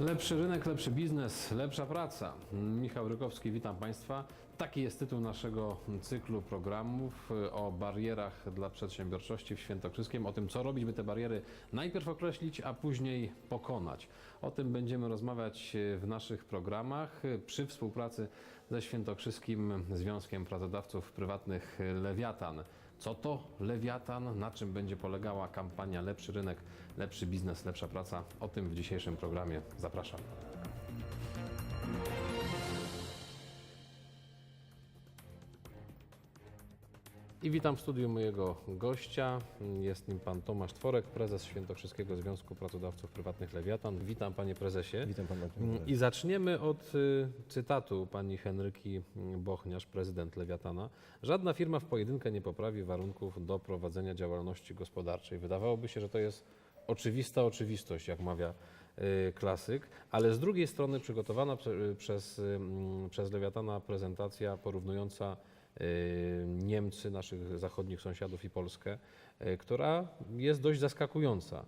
Lepszy rynek, lepszy biznes, lepsza praca. Michał Rykowski, witam Państwa. Taki jest tytuł naszego cyklu programów y, o barierach dla przedsiębiorczości w Świętokrzyskiem, o tym, co robić, by te bariery najpierw określić, a później pokonać. O tym będziemy rozmawiać y, w naszych programach y, przy współpracy ze Świętokrzyskim Związkiem Pracodawców Prywatnych Lewiatan. Co to Lewiatan? Na czym będzie polegała kampania Lepszy rynek, lepszy biznes, lepsza praca? O tym w dzisiejszym programie. Zapraszam. I witam w studiu mojego gościa. Jest nim pan Tomasz Tworek, prezes Świętokrzyskiego Związku Pracodawców Prywatnych Lewiatan. Witam panie prezesie. Witam pana. I zaczniemy od y, cytatu pani Henryki Bochniarz, prezydent Lewiatana. Żadna firma w pojedynkę nie poprawi warunków do prowadzenia działalności gospodarczej. Wydawałoby się, że to jest oczywista oczywistość, jak mawia y, klasyk, ale z drugiej strony przygotowana prze, y, przez, y, mm, przez Lewiatana prezentacja porównująca Niemcy, naszych zachodnich sąsiadów i Polskę, y, która jest dość zaskakująca.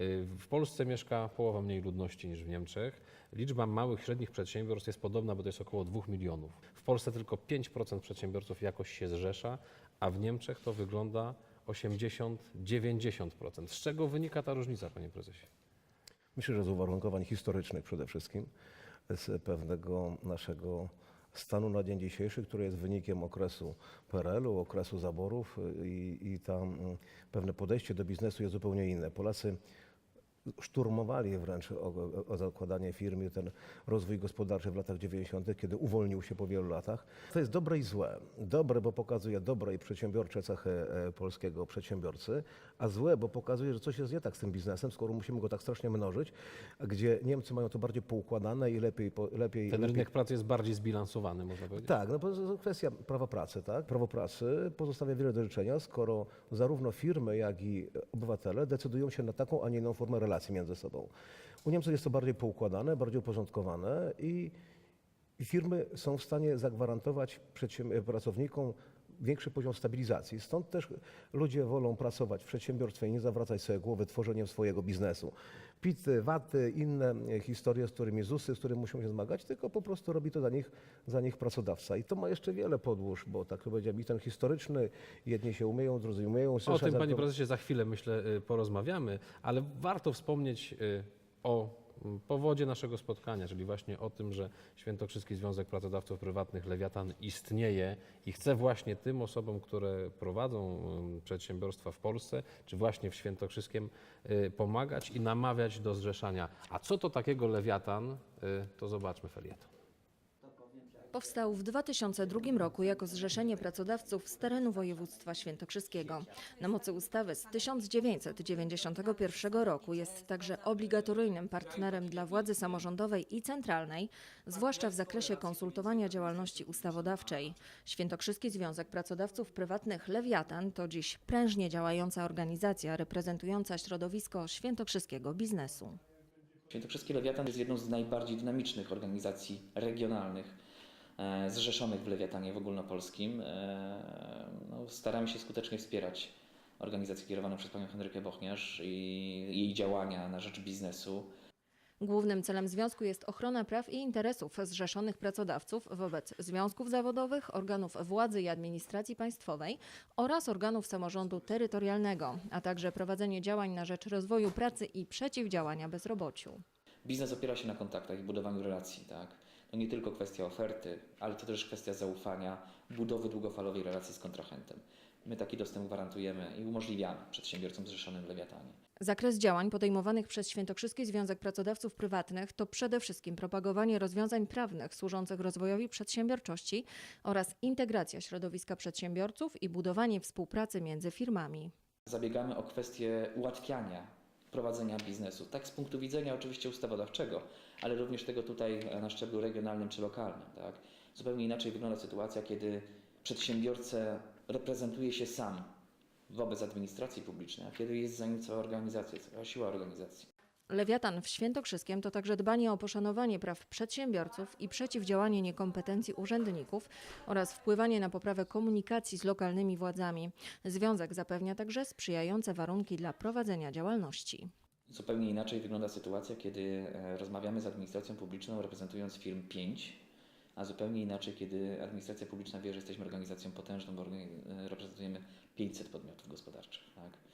Y, W Polsce mieszka połowa mniej ludności niż w Niemczech. Liczba małych, średnich przedsiębiorstw jest podobna, bo to jest około 2 milionów. W Polsce tylko 5% przedsiębiorców jakoś się zrzesza, a w Niemczech to wygląda 80-90%. Z czego wynika ta różnica, panie prezesie? Myślę, że z uwarunkowań historycznych przede wszystkim, z pewnego naszego stanu na dzień dzisiejszy, który jest wynikiem okresu PRL-u, okresu zaborów y, i, i tam mm, pewne podejście do biznesu jest zupełnie inne. Polacy szturmowali wręcz o, o zakładanie firmy, ten rozwój gospodarczy w latach 90., kiedy uwolnił się po wielu latach. To jest dobre i złe. Dobre, bo pokazuje dobre i przedsiębiorcze cechy e, polskiego przedsiębiorcy, a złe, bo pokazuje, że coś jest nie tak z tym biznesem, skoro musimy go tak strasznie mnożyć, gdzie Niemcy mają to bardziej poukładane i lepiej... lepiej Ten lepiej rynek pracy jest bardziej zbilansowany, można powiedzieć? tak, no bo to jest kwestia prawa pracy, tak? Prawo pracy pozostawia wiele do życzenia, skoro zarówno firmy, jak i obywatele decydują się na taką, a nie inną formę relacji między sobą. U Niemców jest to bardziej poukładane, bardziej uporządkowane i i firmy są w stanie zagwarantować pracownikom większy poziom stabilizacji. Stąd też ludzie wolą pracować w przedsiębiorstwie i nie zawracać sobie głowy tworzeniem swojego biznesu. PIT-y, VAT-y, inne historie, z którymi ZUSy, z którymi muszą się zmagać, tylko po prostu robi to za nich, za nich pracodawca. I to ma jeszcze wiele podłóż, bo tak powiedziałem, i ten historyczny, jedni się umieją, drudzy umieją. O tym, panie prezesie, za chwilę, myślę, y, porozmawiamy, ale warto wspomnieć y, o powodzie naszego spotkania, czyli właśnie o tym, że Świętokrzyski Związek Pracodawców Prywatnych Lewiatan istnieje i chce właśnie tym osobom, które prowadzą ym, przedsiębiorstwa w Polsce, czy właśnie w Świętokrzyskiem y, pomagać i namawiać do zrzeszania. A co to takiego Lewiatan, y, to zobaczmy felieton. Powstał w 2002 roku jako Zrzeszenie Pracodawców z terenu województwa świętokrzyskiego. Na mocy ustawy z 1991 roku jest także obligatoryjnym partnerem dla władzy samorządowej i centralnej, zwłaszcza w zakresie konsultowania działalności ustawodawczej. Świętokrzyski Związek Pracodawców Prywatnych Lewiatan to dziś prężnie działająca organizacja reprezentująca środowisko świętokrzyskiego biznesu. Świętokrzyski Lewiatan jest jedną z najbardziej dynamicznych organizacji regionalnych zrzeszonych w Lewiatanie w ogólnopolskim. E, no, staramy się skutecznie wspierać organizację kierowaną przez panią Henrykę Bochniarz i jej działania na rzecz biznesu. Głównym celem związku jest ochrona praw i interesów zrzeszonych pracodawców wobec związków zawodowych, organów władzy i administracji państwowej oraz organów samorządu terytorialnego, a także prowadzenie działań na rzecz rozwoju pracy i przeciwdziałania bezrobociu. Biznes opiera się na kontaktach i budowaniu relacji. Tak? To nie tylko kwestia oferty, ale to też kwestia zaufania, budowy długofalowej relacji z kontrahentem. My taki dostęp gwarantujemy i umożliwiamy przedsiębiorcom zrzeszonym w Lewiatanie. Zakres działań podejmowanych przez Świętokrzyski Związek Pracodawców Prywatnych to przede wszystkim propagowanie rozwiązań prawnych służących rozwojowi przedsiębiorczości oraz integracja środowiska przedsiębiorców i budowanie współpracy między firmami. Zabiegamy o kwestię ułatwiania prowadzenia biznesu, tak z punktu widzenia oczywiście ustawodawczego, ale również tego tutaj na szczeblu regionalnym czy lokalnym. Tak? Zupełnie inaczej wygląda sytuacja, kiedy przedsiębiorcę reprezentuje się sam wobec administracji publicznej, a kiedy jest za nim cała organizacja, cała siła organizacji. Lewiatan w Świętokrzyskiem to także dbanie o poszanowanie praw przedsiębiorców i przeciwdziałanie niekompetencji urzędników oraz wpływanie na poprawę komunikacji z lokalnymi władzami. Związek zapewnia także sprzyjające warunki dla prowadzenia działalności. Zupełnie inaczej wygląda sytuacja, kiedy e, rozmawiamy z administracją publiczną, reprezentując firm 5, a zupełnie inaczej, kiedy administracja publiczna wie, że jesteśmy organizacją potężną, bo e, reprezentujemy 500 podmiotów gospodarczych. Tak?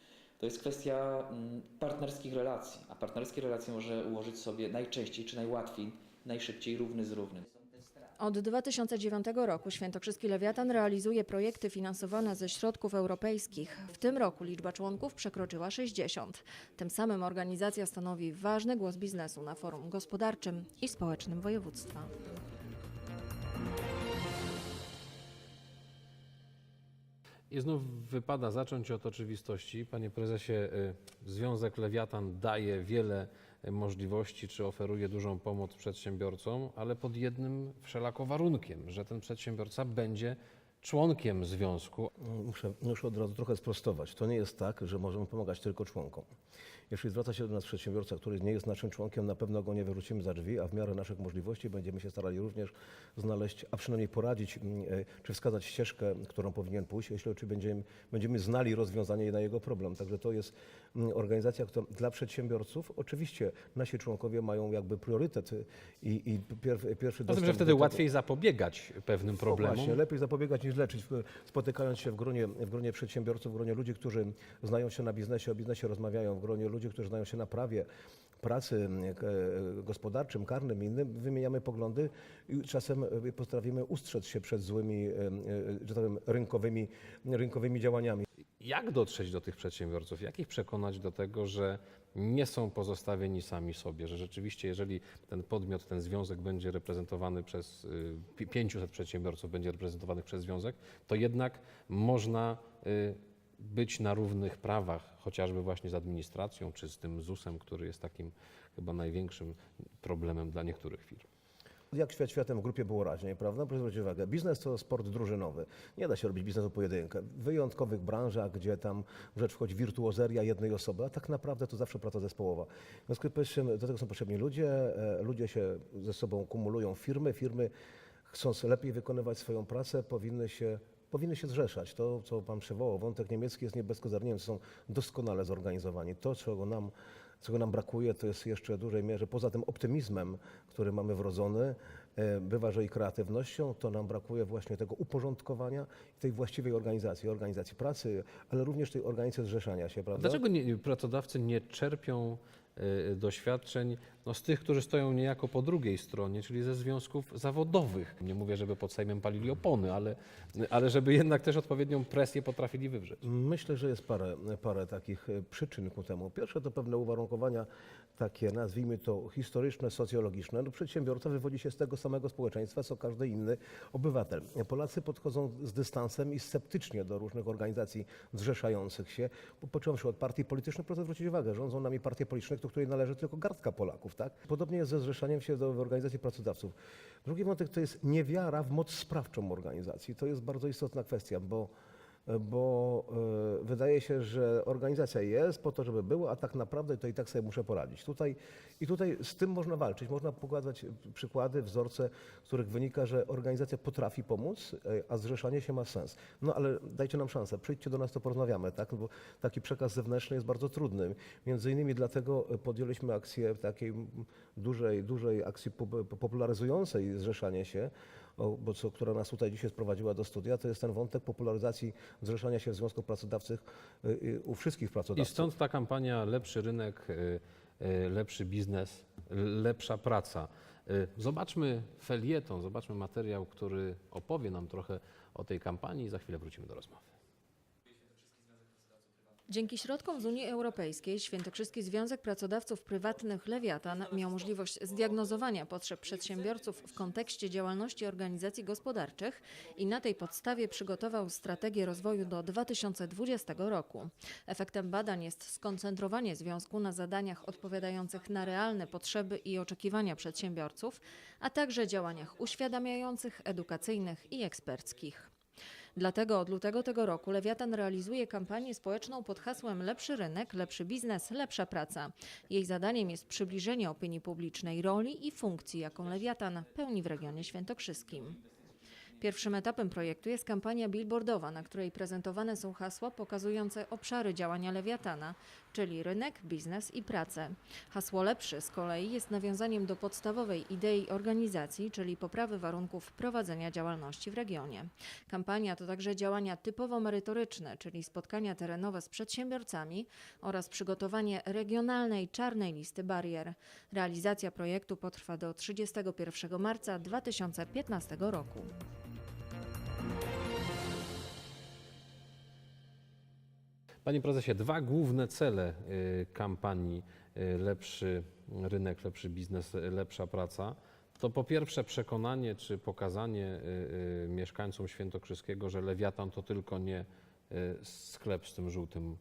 To jest kwestia mm, partnerskich relacji, a partnerskie relacje może ułożyć sobie najczęściej czy najłatwiej, najszybciej równy z równym. Od 2009 roku Świętokrzyski Lewiatan realizuje projekty finansowane ze środków europejskich. W tym roku liczba członków przekroczyła 60. Tym samym organizacja stanowi ważny głos biznesu na forum gospodarczym i społecznym województwa. I znów wypada zacząć od oczywistości. Panie prezesie, y, Związek Lewiatan daje wiele y, możliwości, czy oferuje dużą pomoc przedsiębiorcom, ale pod jednym wszelako warunkiem, że ten przedsiębiorca będzie członkiem związku. Muszę, muszę od razu trochę sprostować. To nie jest tak, że możemy pomagać tylko członkom. Jeśli zwraca się do nas przedsiębiorca, który nie jest naszym członkiem, na pewno go nie wyrzucimy za drzwi, a w miarę naszych możliwości będziemy się starali również znaleźć, a przynajmniej poradzić, mm, e, czy wskazać ścieżkę, którą powinien pójść, jeśli oczywiście będziemy, będziemy znali rozwiązanie na jego problem. Także to jest mm, organizacja, która dla przedsiębiorców, oczywiście nasi członkowie mają jakby priorytet y, i, i pierw, pierwszy dostęp że wtedy łatwiej zapobiegać pewnym problemom. Właśnie, lepiej zapobiegać niż leczyć. Spotykając się w gronie, w gronie przedsiębiorców, w gronie ludzi, którzy znają się na biznesie, o biznesie rozmawiają, w gronie ludzi, którzy znają się na prawie, pracy e, gospodarczym, karnym i innym, wymieniamy poglądy i czasem e, potrafimy ustrzec się przed złymi, e, e, że tak powiem, rynkowymi, rynkowymi działaniami. Jak dotrzeć do tych przedsiębiorców? Jak ich przekonać do tego, że nie są pozostawieni sami sobie, że rzeczywiście, jeżeli ten podmiot, ten związek będzie reprezentowany przez y, pi- 500 przedsiębiorców, będzie reprezentowanych przez związek, to jednak można być na równych prawach, chociażby właśnie z administracją czy z tym ZUS-em, który jest takim chyba największym problemem dla niektórych firm. Jak świat światem w grupie było raźniej, prawda? Proszę zwrócić uwagę, biznes to sport drużynowy. Nie da się robić biznesu pojedynkę. W wyjątkowych branżach, gdzie tam w rzecz wchodzi wirtuozeria jednej osoby, a tak naprawdę to zawsze praca zespołowa. W związku z czym do tego są potrzebni ludzie, e, ludzie się ze sobą kumulują firmy, firmy chcąc lepiej wykonywać swoją pracę, powinny się powinny się zrzeszać. To, co pan przywołał, wątek niemiecki jest nie są doskonale zorganizowani. To, czego nam, czego nam brakuje, to jest jeszcze w dużej mierze, poza tym optymizmem, który mamy wrodzony, e, bywa, że i kreatywnością, to nam brakuje właśnie tego uporządkowania i tej właściwej organizacji, organizacji pracy, ale również tej organizacji zrzeszania się, prawda? Dlaczego nie, pracodawcy nie czerpią y, doświadczeń no, z tych, którzy stoją niejako po drugiej stronie, czyli ze związków zawodowych? Nie mówię, żeby pod Sejmem palili opony, ale, ale żeby jednak też odpowiednią presję potrafili wywrzeć. Myślę, że jest parę, parę takich e, przyczyn ku temu. Pierwsze to pewne uwarunkowania takie, nazwijmy to historyczne, socjologiczne. No, przedsiębiorca wywodzi się z tego samego społeczeństwa, co każdy inny obywatel. Polacy podchodzą z dystansem i sceptycznie do różnych organizacji zrzeszających się, począwszy od partii politycznych, proszę zwrócić uwagę, rządzą nami partie polityczne, do której należy tylko garstka Polaków. Tak? Podobnie jest ze zrzeszaniem się do w organizacji pracodawców. Drugi wątek to jest niewiara w moc sprawczą organizacji. To jest bardzo istotna kwestia, bo bo e, wydaje się, że organizacja jest po to, żeby była, a tak naprawdę to i tak sobie muszę poradzić. Tutaj, I tutaj z tym można walczyć. Można pokazać przykłady, wzorce, z których wynika, że organizacja potrafi pomóc, e, a zrzeszanie się ma sens. No ale dajcie nam szansę, przyjdźcie do nas, to porozmawiamy, tak? No Bo taki przekaz zewnętrzny jest bardzo trudny. Między innymi dlatego podjęliśmy akcję takiej dużej, dużej akcji pop- popularyzującej zrzeszanie się, bo co, która nas tutaj dzisiaj sprowadziła do studia, to jest ten wątek popularyzacji zrzeszania się w związkach pracodawców y, y, u wszystkich I pracodawców. stąd ta kampania Lepszy rynek, y, lepszy biznes, lepsza praca. Zobaczmy felieton, zobaczmy materiał, który opowie nam trochę o tej kampanii i za chwilę wrócimy do rozmowy. Dzięki środkom z Unii Europejskiej Świętokrzyski Związek Pracodawców Prywatnych Lewiatan miał możliwość zdiagnozowania potrzeb przedsiębiorców w kontekście działalności organizacji gospodarczych i na tej podstawie przygotował strategię rozwoju do 2020 roku. Efektem badań jest skoncentrowanie związku na zadaniach odpowiadających na realne potrzeby i oczekiwania przedsiębiorców, a także działaniach uświadamiających, edukacyjnych i eksperckich. Dlatego od lutego tego roku Lewiatan realizuje kampanię społeczną pod hasłem Lepszy rynek, lepszy biznes, lepsza praca. Jej zadaniem jest przybliżenie opinii publicznej roli i funkcji, jaką Lewiatan pełni w regionie świętokrzyskim. Pierwszym etapem projektu jest kampania billboardowa, na której prezentowane są hasła pokazujące obszary działania Lewiatana, czyli rynek, biznes i pracę. Hasło lepszy z kolei jest nawiązaniem do podstawowej idei organizacji, czyli poprawy warunków prowadzenia działalności w regionie. Kampania to także działania typowo merytoryczne, czyli spotkania terenowe z przedsiębiorcami oraz przygotowanie regionalnej czarnej listy barier. Realizacja projektu potrwa do 31 marca 2015 roku. Panie prezesie, dwa główne cele y, kampanii y, Lepszy rynek, lepszy biznes, y, lepsza praca to po pierwsze przekonanie czy pokazanie mieszkańcom Świętokrzyskiego, że Lewiatan to tylko nie sklep z tym żółtym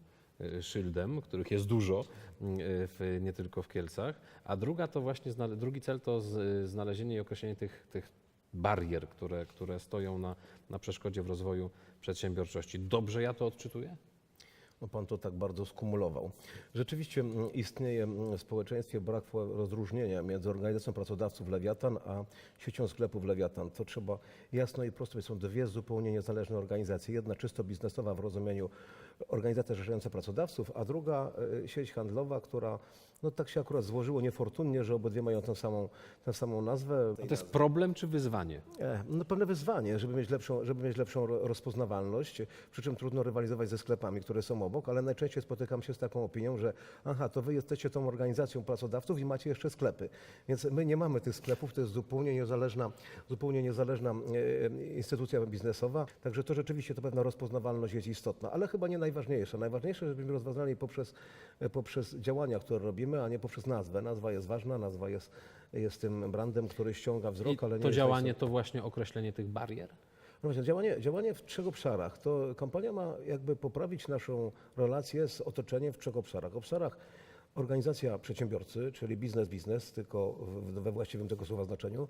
szyldem, których jest dużo, w, nie tylko w Kielcach, a druga to właśnie, drugi cel to znalezienie i określenie tych, tych barier, które, które stoją na, na przeszkodzie w rozwoju przedsiębiorczości. Dobrze ja to odczytuję? No pan to tak bardzo skumulował. Rzeczywiście mm, istnieje mm, w społeczeństwie brak rozróżnienia między organizacją pracodawców Lewiatan a siecią sklepów Lewiatan. To trzeba jasno i prosto. Są dwie zupełnie niezależne organizacje. Jedna czysto biznesowa w rozumieniu organizacja zrzeszająca pracodawców, a druga e, sieć handlowa, która no tak się akurat złożyło niefortunnie, że obydwie mają tę samą, tę samą nazwę. A to jest problem czy wyzwanie? E, No pewne wyzwanie, żeby mieć, lepszą, żeby mieć lepszą ro- rozpoznawalność, przy czym trudno rywalizować ze sklepami, które są obok, ale najczęściej spotykam się z taką opinią, że aha, to wy jesteście tą organizacją pracodawców i macie jeszcze sklepy. Więc my nie mamy tych sklepów, to jest zupełnie niezależna, zupełnie niezależna e, instytucja biznesowa, także to rzeczywiście to pewna rozpoznawalność jest istotna, ale chyba nie najważniejsze. Najważniejsze, żebyśmy rozważali poprzez, e, poprzez działania, które robimy, a nie poprzez nazwę. Nazwa jest ważna, nazwa jest, jest tym brandem, który ściąga wzrok, I ale nie to jest działanie to właśnie określenie tych barier? no właśnie, działanie, działanie w trzech obszarach. To kampania ma jakby poprawić naszą relację z otoczeniem w trzech obszarach. Obszarach organizacja przedsiębiorcy, czyli biznes, biznes, tylko we właściwym tego słowa znaczeniu.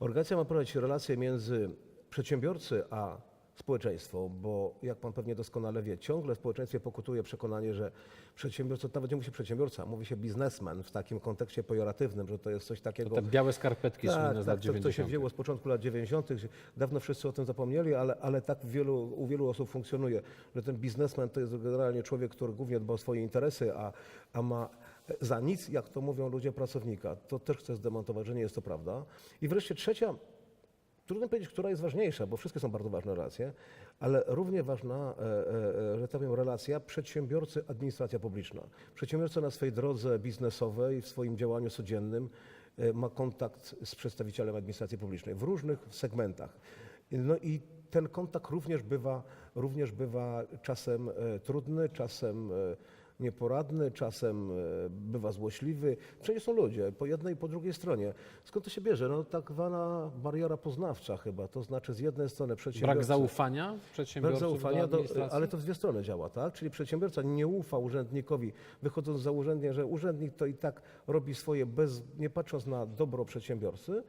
Organizacja ma prowadzić relacje między przedsiębiorcy a społeczeństwo, bo jak pan pewnie doskonale wie, ciągle w społeczeństwie pokutuje przekonanie, że przedsiębiorca, to nawet nie mówi się przedsiębiorca, mówi się biznesmen w takim kontekście pejoratywnym, że to jest coś takiego... Te białe skarpetki słynne z lat tak, to, to 90. się wzięło z początku lat 90. Dawno wszyscy o tym zapomnieli, ale, ale tak wielu, u wielu osób funkcjonuje, że ten biznesmen to jest generalnie człowiek, który głównie dba o swoje interesy, a, a ma za nic, jak to mówią ludzie, pracownika. To też chcę zdemontować, że nie jest to prawda. I wreszcie trzecia, trudno powiedzieć, która jest ważniejsza, bo wszystkie są bardzo ważne relacje, ale równie ważna, e, e, e, że tak powiem, relacja przedsiębiorcy, administracja publiczna. Przedsiębiorca na swojej drodze biznesowej, w swoim działaniu codziennym ma kontakt z przedstawicielem administracji publicznej w różnych segmentach. No i ten kontakt również bywa, również bywa czasem trudny, czasem nieporadny, czasem e, bywa złośliwy. Wszędzie są ludzie, po jednej i po drugiej stronie. Skąd to się bierze? No tak zwana bariera poznawcza chyba, to znaczy z jednej strony przedsiębiorcy... Brak zaufania Brak przedsiębiorców zaufania, do do, ale to w dwie strony działa, tak? Czyli przedsiębiorca nie ufa urzędnikowi, wychodząc z założenia, że urzędnik to i tak robi swoje, bez, nie patrząc na dobro przedsiębiorcy,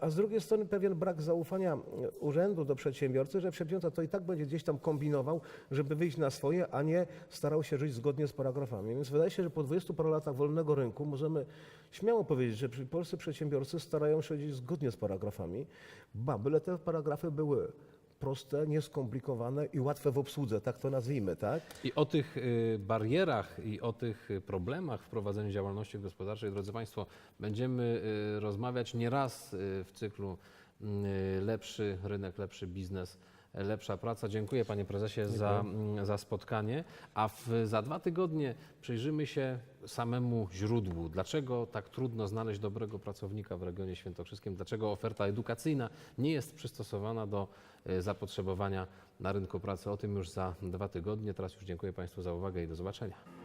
a z drugiej strony pewien brak zaufania urzędu do przedsiębiorcy, że przedsiębiorca to i tak będzie gdzieś tam kombinował, żeby wyjść na swoje, a nie starał się żyć zgodnie z paragrafami. Więc wydaje się, że po 20 paru latach wolnego rynku możemy śmiało powiedzieć, że polscy przedsiębiorcy starają się żyć zgodnie z paragrafami, ba, byle te paragrafy były proste, nieskomplikowane i łatwe w obsłudze, tak to nazwijmy, tak? I o tych y, barierach i o tych y, problemach w prowadzeniu działalności gospodarczej, drodzy Państwo, będziemy y, rozmawiać nieraz w cyklu y, Lepszy rynek, lepszy biznes, lepsza praca. Dziękuję Panie Prezesie za, mm, za spotkanie. A w, za dwa tygodnie przyjrzymy się samemu źródłu. Dlaczego tak trudno znaleźć dobrego pracownika w regionie świętokrzyskim? Dlaczego oferta edukacyjna nie jest przystosowana do y, zapotrzebowania na rynku pracy? O tym już za dwa tygodnie. Teraz już dziękuję Państwu za uwagę i do zobaczenia.